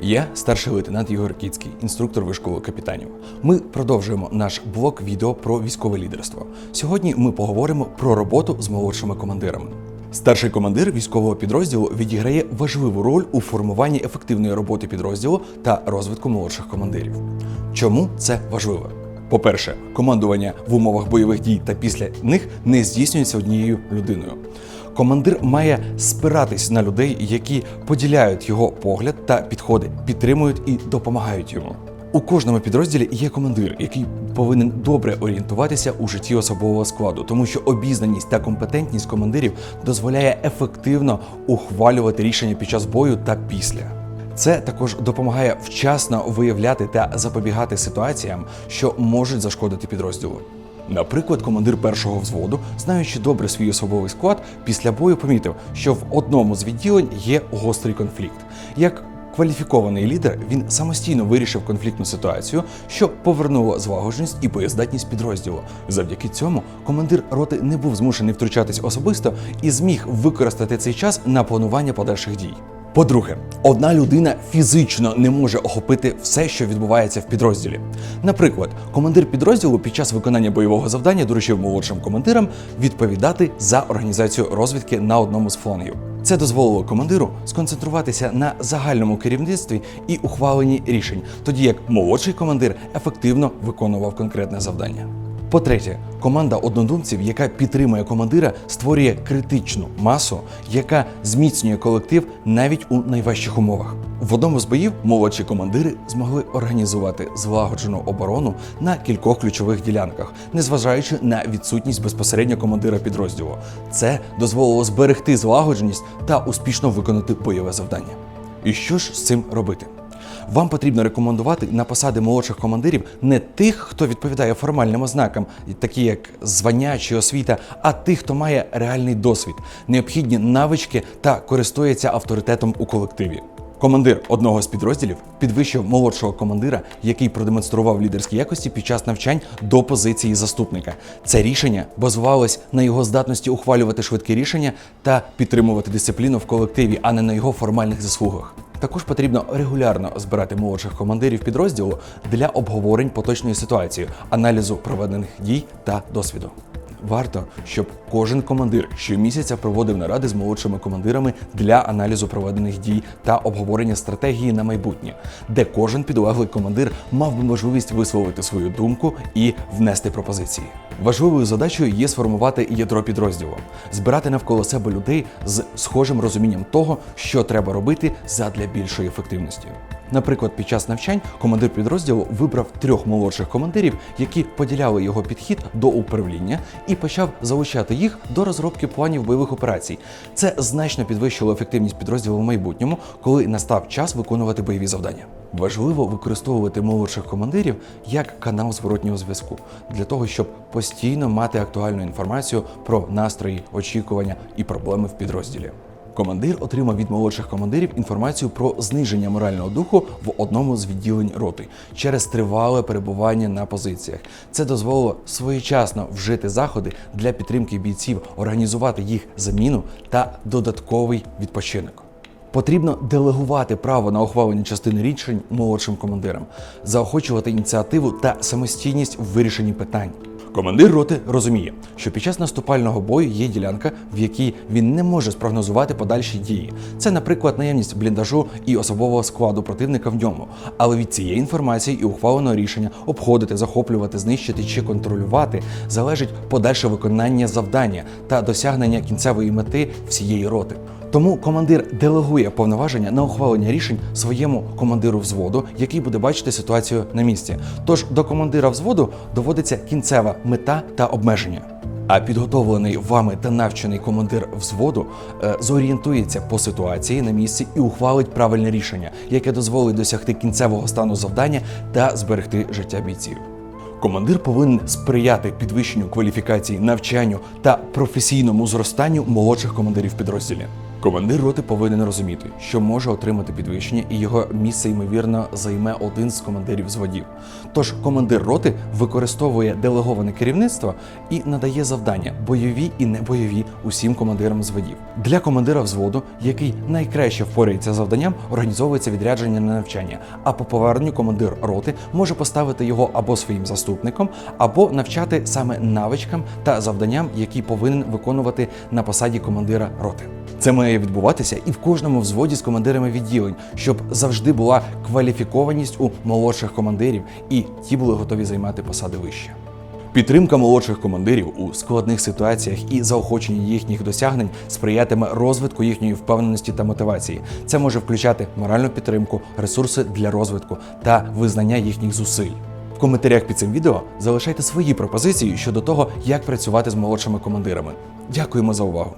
Я старший лейтенант Ігор Кіцький, інструктор вишколу капітанів. Ми продовжуємо наш блок відео про військове лідерство. Сьогодні ми поговоримо про роботу з молодшими командирами. Старший командир військового підрозділу відіграє важливу роль у формуванні ефективної роботи підрозділу та розвитку молодших командирів. Чому це важливо? По-перше, командування в умовах бойових дій та після них не здійснюється однією людиною. Командир має спиратись на людей, які поділяють його погляд та підходи, підтримують і допомагають йому. У кожному підрозділі є командир, який повинен добре орієнтуватися у житті особового складу, тому що обізнаність та компетентність командирів дозволяє ефективно ухвалювати рішення під час бою та після. Це також допомагає вчасно виявляти та запобігати ситуаціям, що можуть зашкодити підрозділу. Наприклад, командир першого взводу, знаючи добре свій особовий склад, після бою помітив, що в одному з відділень є гострий конфлікт. Як кваліфікований лідер, він самостійно вирішив конфліктну ситуацію, що повернуло злагодженість і боєздатність підрозділу. Завдяки цьому командир роти не був змушений втручатись особисто і зміг використати цей час на планування подальших дій. По-друге, одна людина фізично не може охопити все, що відбувається в підрозділі. Наприклад, командир підрозділу під час виконання бойового завдання доручив молодшим командирам відповідати за організацію розвідки на одному з флангів. Це дозволило командиру сконцентруватися на загальному керівництві і ухваленні рішень, тоді як молодший командир ефективно виконував конкретне завдання. По-третє, команда однодумців, яка підтримує командира, створює критичну масу, яка зміцнює колектив навіть у найважчих умовах. В одному з боїв молодші командири змогли організувати злагоджену оборону на кількох ключових ділянках, незважаючи на відсутність безпосередньо командира підрозділу. Це дозволило зберегти злагодженість та успішно виконати бойове завдання. І що ж з цим робити? Вам потрібно рекомендувати на посади молодших командирів не тих, хто відповідає формальним ознакам, такі як звання чи освіта, а тих, хто має реальний досвід, необхідні навички та користується авторитетом у колективі. Командир одного з підрозділів підвищив молодшого командира, який продемонстрував лідерські якості під час навчань до позиції заступника. Це рішення базувалось на його здатності ухвалювати швидкі рішення та підтримувати дисципліну в колективі, а не на його формальних заслугах. Також потрібно регулярно збирати молодших командирів підрозділу для обговорень поточної ситуації, аналізу проведених дій та досвіду. Варто, щоб кожен командир щомісяця проводив наради з молодшими командирами для аналізу проведених дій та обговорення стратегії на майбутнє, де кожен підлеглий командир мав би можливість висловити свою думку і внести пропозиції. Важливою задачею є сформувати ядро підрозділу, збирати навколо себе людей з схожим розумінням того, що треба робити задля більшої ефективності. Наприклад, під час навчань командир підрозділу вибрав трьох молодших командирів, які поділяли його підхід до управління, і почав залучати їх до розробки планів бойових операцій. Це значно підвищило ефективність підрозділу в майбутньому, коли настав час виконувати бойові завдання. Важливо використовувати молодших командирів як канал зворотнього зв'язку для того, щоб постійно мати актуальну інформацію про настрої, очікування і проблеми в підрозділі. Командир отримав від молодших командирів інформацію про зниження морального духу в одному з відділень роти через тривале перебування на позиціях. Це дозволило своєчасно вжити заходи для підтримки бійців, організувати їх заміну та додатковий відпочинок. Потрібно делегувати право на ухвалення частини рішень молодшим командирам, заохочувати ініціативу та самостійність в вирішенні питань. Командир роти розуміє, що під час наступального бою є ділянка, в якій він не може спрогнозувати подальші дії. Це, наприклад, наявність бліндажу і особового складу противника в ньому. Але від цієї інформації і ухваленого рішення обходити, захоплювати, знищити чи контролювати залежить подальше виконання завдання та досягнення кінцевої мети всієї роти. Тому командир делегує повноваження на ухвалення рішень своєму командиру взводу, який буде бачити ситуацію на місці. Тож до командира взводу доводиться кінцева мета та обмеження. А підготовлений вами та навчений командир взводу е, зорієнтується по ситуації на місці і ухвалить правильне рішення, яке дозволить досягти кінцевого стану завдання та зберегти життя бійців. Командир повинен сприяти підвищенню кваліфікації, навчанню та професійному зростанню молодших командирів підрозділів. Командир роти повинен розуміти, що може отримати підвищення, і його місце ймовірно займе один з командирів взводів. Тож командир роти використовує делеговане керівництво і надає завдання бойові і небойові усім командирам взводів. Для командира взводу, який найкраще впорається завданням, організовується відрядження на навчання. А по поверненню командир роти може поставити його або своїм заступником, або навчати саме навичкам та завданням, які повинен виконувати на посаді командира роти. Це має відбуватися і в кожному взводі з командирами відділень, щоб завжди була кваліфікованість у молодших командирів, і ті були готові займати посади вище. Підтримка молодших командирів у складних ситуаціях і заохочення їхніх досягнень сприятиме розвитку їхньої впевненості та мотивації. Це може включати моральну підтримку, ресурси для розвитку та визнання їхніх зусиль. В коментарях під цим відео залишайте свої пропозиції щодо того, як працювати з молодшими командирами. Дякуємо за увагу!